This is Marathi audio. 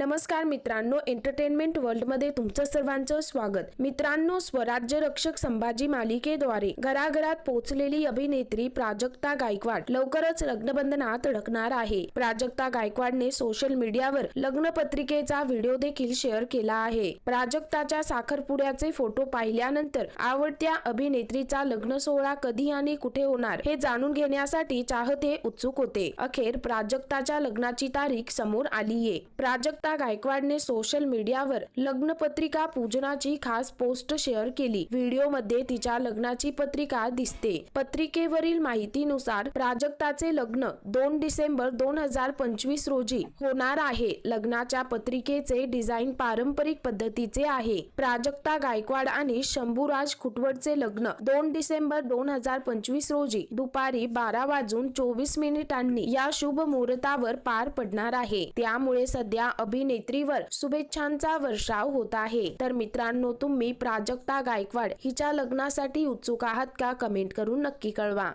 नमस्कार मित्रांनो एंटरटेनमेंट वर्ल्डमध्ये तुमचं सर्वांचं स्वागत. मित्रांनो स्वराज्य रक्षक संभाजी मालिकेद्वारे घराघरात पोहोचलेली अभिनेत्री प्राजक्ता गायकवाड लवकरच लग्नबंधनात अडकणार आहे. प्राजक्ता गायकवाडने सोशल मीडियावर लग्न पत्रिकेचा व्हिडिओ देखील शेअर केला आहे. प्राजक्ताच्या साखरपुड्याचे फोटो पाहिल्यानंतर आवडत्या अभिनेत्रीचा लग्न सोहळा कधी आणि कुठे होणार हे जाणून घेण्यासाठी चाहते उत्सुक होते. अखेर प्राजक्ताच्या लग्नाची तारीख समोर आलीये. प्राजक्ता गायकवाडने सोशल मीडियावर लग्न पत्रिका पूजनाची खास पोस्ट शेअर केली. व्हिडिओमध्ये तिच्या लग्नाची पत्रिका दिसते. पत्रिकेवरील माहितीनुसार प्राजक्ताचे लग्न दोन डिसेंबर दोन हजार पंचवीस रोजी होणार आहे. लग्नाच्या पत्रिकेचे डिझाईन पारंपरिक पद्धतीचे आहे. प्राजक्ता गायकवाड आणि शंभूराज खुटवडचे लग्न दोन डिसेंबर दोन हजार पंचवीस रोजी दुपारी बारा वाजून चोवीस मिनिटांनी या शुभ मुहूर्तावर पार पडणार आहे. त्यामुळे सध्या अभि अभिनेत्रीवर शुभेच्छांचा वर्षाव होत आहे. तर मित्रांनो तुम्ही प्राजक्ता गायकवाड हिच्या लग्नासाठी उत्सुक आहात का? कमेंट करून नक्की कळवा.